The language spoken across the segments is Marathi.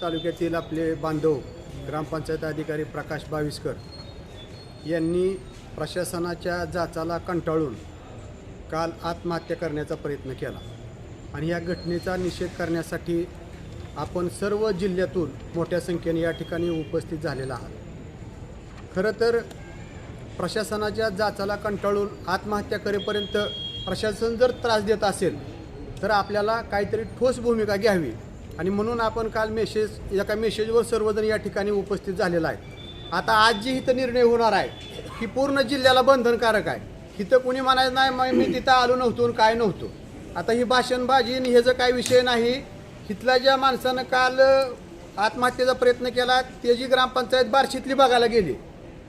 तालुक्यातील आपले बांधव ग्रामपंचायत अधिकारी प्रकाश बाविस्कर यांनी प्रशासनाच्या जाचाला कंटाळून काल आत्महत्या करण्याचा प्रयत्न केला. आणि या घटनेचा निषेध करण्यासाठी आपण सर्व जिल्ह्यातून मोठ्या संख्येने या ठिकाणी उपस्थित झालेला आहात. खरं तर प्रशासनाच्या जाचाला कंटाळून आत्महत्या करेपर्यंत प्रशासन जर त्रास देत असेल तर आपल्याला काहीतरी ठोस भूमिका घ्यावी. आणि म्हणून आपण काल मेसेज एका मेसेजवर सर्वजण या ठिकाणी उपस्थित झालेला आहे. आता आज जी इथं निर्णय होणार आहे ही पूर्ण जिल्ह्याला बंधनकारक आहे. इथं कुणी म्हणायचं नाही मग मी तिथं आलो नव्हतो आणि काय नव्हतो. आता ही भाषणबाजी हे जर काय विषय नाही इथल्या ज्या माणसानं काल आत्महत्येचा प्रयत्न केला त्याची ग्रामपंचायत बार्शीतली बघायला गेली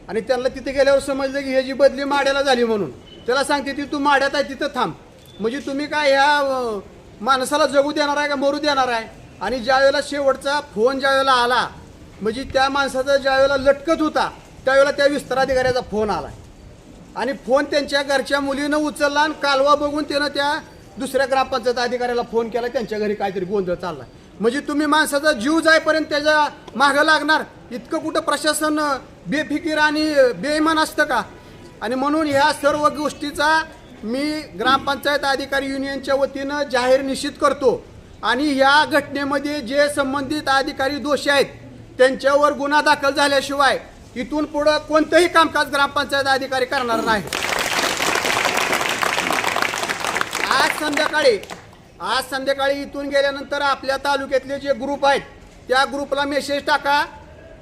आणि त्यांना तिथे गेल्यावर समजलं की ह्याची बदली माड्याला झाली म्हणून. त्याला सांगते ती तू माड्यात आहे तिथं थांब. म्हणजे तुम्ही काय ह्या माणसाला जगू देणार आहे का मरू देणार आहे? आणि ज्यावेळेला शेवटचा फोन ज्यावेळेला आला म्हणजे त्या माणसाचा ज्यावेळेला लटकत होता त्यावेळेला त्या विस्ताराधिकाऱ्याचा फोन आला. आणि फोन त्यांच्या घरच्या मुलीनं उचलला आणि कालवा बघून त्यानं त्या दुसऱ्या ग्रामपंचायत अधिकाऱ्याला फोन केला त्यांच्या घरी काहीतरी गोंधळ चालला म्हणजे तुम्ही माणसाचा जीव जाईपर्यंत त्याच्या मागं लागणार? इतकं कुठं प्रशासन बेफिकीर आणि बेईमान असतं का? आणि म्हणून ह्या सर्व गोष्टीचा मी ग्रामपंचायत अधिकारी युनियनच्या वतीनं जाहीर निश्चित करतो. आणि ह्या घटनेमध्ये जे संबंधित अधिकारी दोषी आहेत त्यांच्यावर गुन्हा दाखल झाल्याशिवाय इथून पुढं कोणतंही कामकाज ग्रामपंचायत अधिकारी करणार नाही. आज संध्याकाळी आज संध्याकाळी इथून गेल्यानंतर आपल्या तालुक्यातले जे ग्रुप आहेत त्या ग्रुपला मेसेज टाका.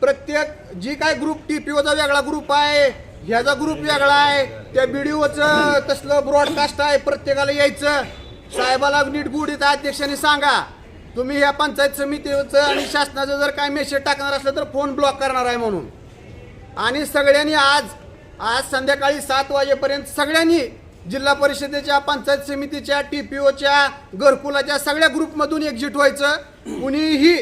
प्रत्येक जी काय ग्रुप टी पी ओचा वेगळा ग्रुप आहे ह्याचा ग्रुप वेगळा आहे त्या बी डी ओचं तसलं ब्रॉडकास्ट आहे प्रत्येकाला यायचं. साहेबाला नीट गुढीत अध्यक्षांनी सांगा. तुम्ही ह्या पंचायत समितीचं आणि शासनाचं जर काय मेसेज टाकणार असलं तर फोन ब्लॉक करणार आहे म्हणून. आणि सगळ्यांनी आज आज संध्याकाळी सात वाजेपर्यंत सगळ्यांनी जिल्हा परिषदेच्या पंचायत समितीच्या टी पी ओच्या घरकुलाच्या सगळ्या ग्रुपमधून एक्झिट व्हायचं. कुणीही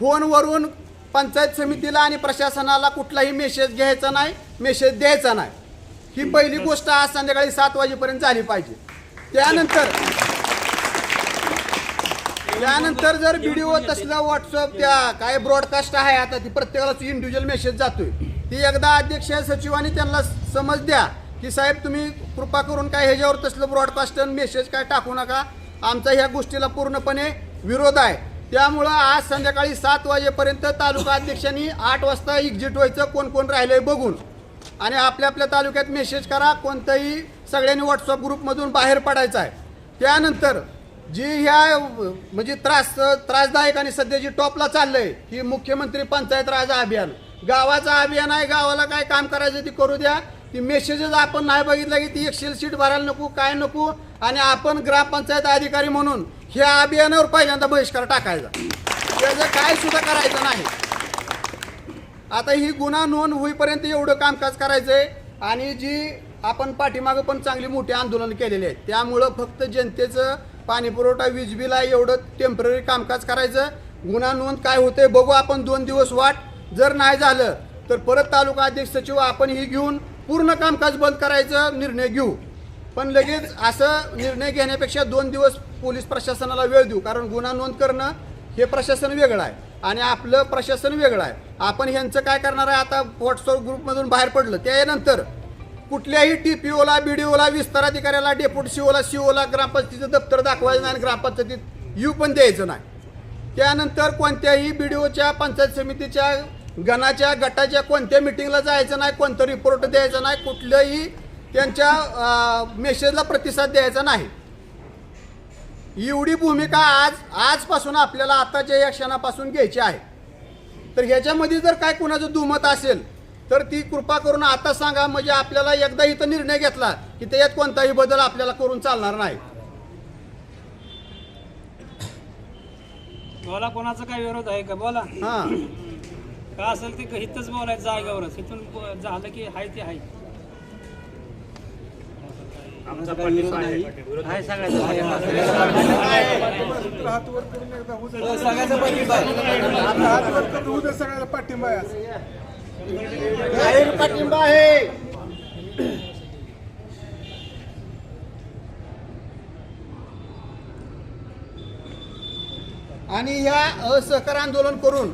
फोनवरून पंचायत समितीला आणि प्रशासनाला कुठलाही मेसेज घ्यायचा नाही मेसेज द्यायचा नाही. ही पहिली गोष्ट आज संध्याकाळी सात वाजेपर्यंत झाली पाहिजे. त्यानंतर त्यानंतर जर व्हिडिओ तसला व्हॉट्सअप त्या काय ब्रॉडकास्ट आहे आता ती प्रत्येकालाच इंडिव्हिज्युअल मेसेज जातोय. ती एकदा अध्यक्ष सचिवांनी त्यांना समज द्या की साहेब तुम्ही कृपा करून काय ह्याच्यावर तसलं ब्रॉडकास्ट मेसेज काय टाकू नका. आमचा ह्या गोष्टीला पूर्णपणे विरोध आहे. त्यामुळं आज संध्याकाळी सात वाजेपर्यंत तालुका अध्यक्षांनी आठ वाजता एक्झिट व्हायचं कोण कोण राहिलंय बघून. आणि आपल्या आपल्या तालुक्यात मेसेज करा कोणतंही सगळ्यांनी व्हॉट्सअप ग्रुपमधून बाहेर पडायचं आहे. त्यानंतर जी ह्या म्हणजे त्रास त्रासदायक आणि सध्या जी टॉपला चाललंय ही मुख्यमंत्री पंचायत राज अभियान. गावाचं अभियान आहे गावाला काय काम करायचं ती करू द्या. ती मेसेजेस आपण नाही बघितलं की ती एक्सेल शीट भरायला नको काय नको. आणि आपण ग्रामपंचायत अधिकारी म्हणून ह्या अभियानावर पहिल्यांदा बहिष्कार टाकायचा. त्याचं काय सुद्धा करायचं नाही. आता ही गुन्हा नोंद होईपर्यंत एवढं कामकाज करायचंय. आणि जी आपण पाठीमागं पण चांगली मोठी आंदोलन केलेली आहेत त्यामुळं फक्त जनतेचं पाणी पुरवठा वीज बिल आहे एवढं टेंपररी कामकाज करायचं. गुन्हा नोंद काय होते बघू आपण दोन दिवस वाट. जर नाही झालं तर परत तालुका अध्यक्ष सचिव आपण ही घेऊन पूर्ण कामकाज बंद करायचं निर्णय घेऊ. पण लगेच असं निर्णय घेण्यापेक्षा दोन दिवस पोलीस प्रशासनाला वेळ देऊ कारण गुन्हा नोंद करणं हे प्रशासन वेगळं आहे आणि आपलं प्रशासन वेगळं आहे. आपण ह्यांचं काय करणार आहे? आता व्हॉट्सअप ग्रुपमधून बाहेर पडलं त्यानंतर कुठल्याही टी पी ओला बी डी ओला विस्तार अधिकाऱ्याला डेप्युटी सीओला सीओला ग्रामपंचायतीचं दप्तर दाखवायचं नाही आणि ग्रामपंचायतीत यू पण द्यायचं नाही. त्यानंतर कोणत्याही बी डी ओच्या पंचायत समितीच्या गणाच्या गटाच्या कोणत्या मिटिंगला जायचं नाही कोणतं रिपोर्ट द्यायचं नाही कुठल्याही त्यांच्या मेसेजला प्रतिसाद द्यायचा नाही. एवढी भूमिका आज आजपासून आपल्याला आताच्या या क्षणापासून घ्यायची आहे. तर ह्याच्यामध्ये जर काय कुणाचं दुमत असेल तर ती कृपा करून आता सांगा म्हणजे आपल्याला एकदा इथं निर्णय घेतला की त्याच्यात कोणताही बदल आपल्याला करून चालणार नाही. बोला कोणाचा काय विरोध आहे का? बोला. हा. का असेल ते इथंच बोलायचं जागेवरच? इथून झालं की हाय ते हाय. आहे. सगळ्याचा. हात वर करून एकदा होऊ दे. आता हात वर करून होऊ दे सगळ्याला पाठिंबा आहे. जाहीर पाठिंबा आहे. आणि ह्या असहकार आंदोलन करून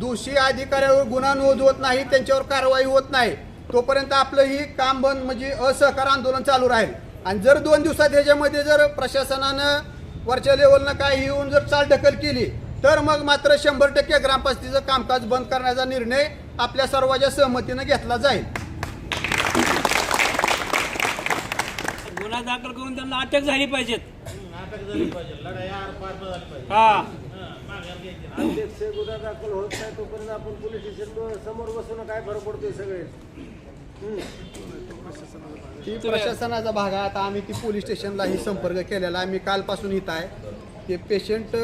दोषी अधिकाऱ्यावर गुन्हा नोंद होत नाही त्यांच्यावर कारवाई होत नाही तोपर्यंत आपलं ही काम बंद म्हणजे असहकार आंदोलन चालू राहील. आणि जर दोन दिवसात ह्याच्यामध्ये जर प्रशासनानं वरच्या लेवलनं काय येऊन जर चालढकल केली तर मग मात्र शंभर टक्के ग्रामपंचायतीचं कामकाज बंद करण्याचा निर्णय आपल्या सर्वांच्या सहमतीनं घेतला जाईल. गुन्हा दाखल करून त्यांना अटक झाली पाहिजेत. हा. अध्यक्ष गुन्हा दाखल होत नाही तोपर्यंत आपण पोलीस स्टेशन समोर बसून काय फरक पडतोय सगळे? ती प्रशासनाचा भाग आहे. आता आम्ही ती पोलीस स्टेशनलाही संपर्क केलेला आहे. मी कालपासून इथं आहे. ते पेशंट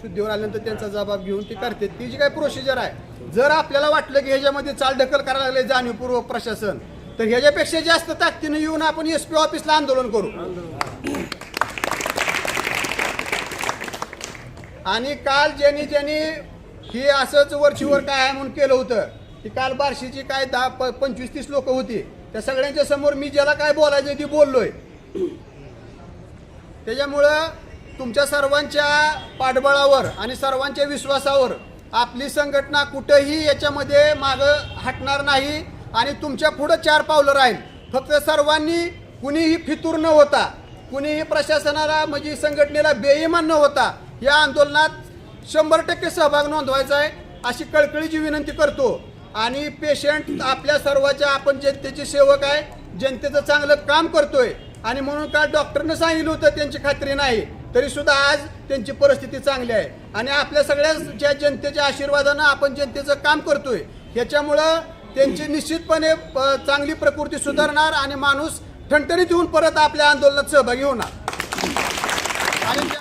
शुद्धीवर आल्यानंतर त्यांचा जबाब घेऊन ती करते ती जी काही प्रोसिजर आहे जर आपल्याला वाटलं की ह्याच्यामध्ये चालढकल करायला लागले जाणीवपूर्वक प्रशासन तर ह्याच्यापेक्षा जास्त ताकदीनं येऊन आपण एस पी ऑफिसला आंदोलन करू. आणि काल ज्यांनी ज्यांनी ही असंच वरचीवर काय आहे म्हणून केलं होतं की काल बार्शीची काय दहा प- पंचवीस तीस लोक होती त्या सगळ्यांच्या समोर मी ज्याला काय बोलायचं ती बोललोय. त्याच्यामुळं तुमच्या सर्वांच्या पाठबळावर आणि सर्वांच्या विश्वासावर आपली संघटना कुठंही याच्यामध्ये मागं हटणार नाही आणि तुमच्या पुढं चार पावलं राहील. फक्त सर्वांनी कुणीही फितूर न होता कुणीही प्रशासनाला म्हणजे संघटनेला बेईमान न होता या आंदोलनात शंभर टक्के सहभाग नोंदवायचा आहे अशी कळकळीची विनंती करतो. आणि पेशंट आपल्या सर्वाच्या आपण जनतेचे सेवक आहे जनतेचं चांगलं काम करतोय. आणि म्हणून काल डॉक्टरनं सांगितलं होतं त्यांची खात्री नाही. तरीसुद्धा आज त्यांची परिस्थिती चांगली आहे. आणि आपल्या सगळ्या ज्या जनतेच्या आशीर्वादानं आपण जनतेचं काम करतोय ह्याच्यामुळं त्यांची निश्चितपणे चांगली प्रकृती सुधारणार आणि माणूस ठणठणीत येऊन परत आपल्या आंदोलनात सहभागी होणार. आणि